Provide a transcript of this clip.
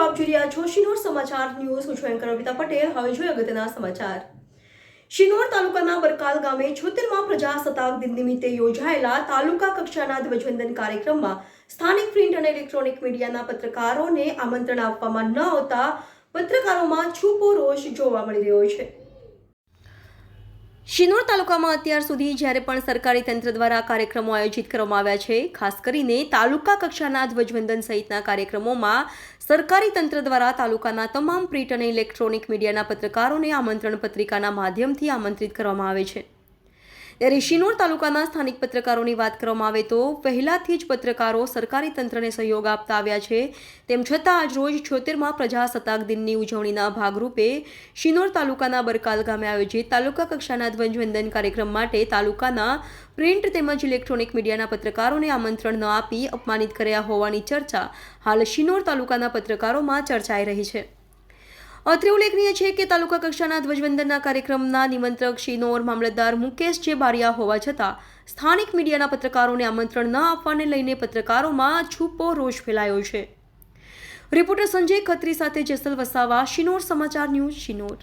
છો શિનોર સમાચાર ન્યૂઝ. હું છું એન્કર અમિતા પટેલ. હવે જોઈએ અગત્યના સમાચાર. શિનોર તાલુકાના બરકાલ ગામે છોતેરમાં પ્રજાસત્તાક દિન નિમિત્તે યોજાયેલા તાલુકા કક્ષાના ધ્વજવંદન કાર્યક્રમમાં સ્થાનિક પ્રિન્ટ અને ઇલેક્ટ્રોનિક મીડિયાના પત્રકારોને આમંત્રણ આપવામાં ન આવતા પત્રકારોમાં છૂપો રોષ જોવા મળી રહ્યો છે. શિનોર તાલુકામાં અત્યાર સુધી જ્યારે પણ સરકારી તંત્ર દ્વારા કાર્યક્રમો આયોજિત કરવામાં આવ્યા છે, ખાસ કરીને તાલુકા કક્ષાના ધ્વજવંદન સહિતના કાર્યક્રમોમાં સરકારી તંત્ર દ્વારા તાલુકાના તમામ પ્રિન્ટ અને ઇલેક્ટ્રોનિક મીડિયાના પત્રકારોને આમંત્રણ પત્રિકાના માધ્યમથી આમંત્રિત કરવામાં આવે છે. ત્યારે શિનોર તાલુકાના સ્થાનિક પત્રકારોની વાત કરવામાં આવે તો પહેલાથી જ પત્રકારો સરકારી તંત્રને સહયોગ આપતા આવ્યા છે. તેમ છતાં આજ રોજ છોતેરમાં પ્રજાસત્તાક દિનની ઉજવણીના ભાગરૂપે શિનોર તાલુકાના બરકાલ ગામે આયોજિત તાલુકા કક્ષાના ધ્વજવંદન કાર્યક્રમ માટે તાલુકાના પ્રિન્ટ તેમજ ઇલેક્ટ્રોનિક મીડિયાના પત્રકારોને આમંત્રણ ન આપી અપમાનિત કર્યા હોવાની ચર્ચા હાલ શિનોર તાલુકાના પત્રકારોમાં ચર્ચાઈ રહી છે. અત્રે ઉલ્લેખનીય છે કે તાલુકા કક્ષાના ધ્વજવંદનના કાર્યક્રમના નિમંત્રક શિનોર મામલતદાર મુકેશ જે બારિયા હોવા છતાં સ્થાનિક મીડિયાના પત્રકારોને આમંત્રણ ન આપવાને લઈને પત્રકારોમાં છૂપો રોષ ફેલાયો છે. રિપોર્ટર સંજય ખત્રી સાથે જેસલ વસાવા, શિનોર સમાચાર ન્યૂઝ, શિનોર.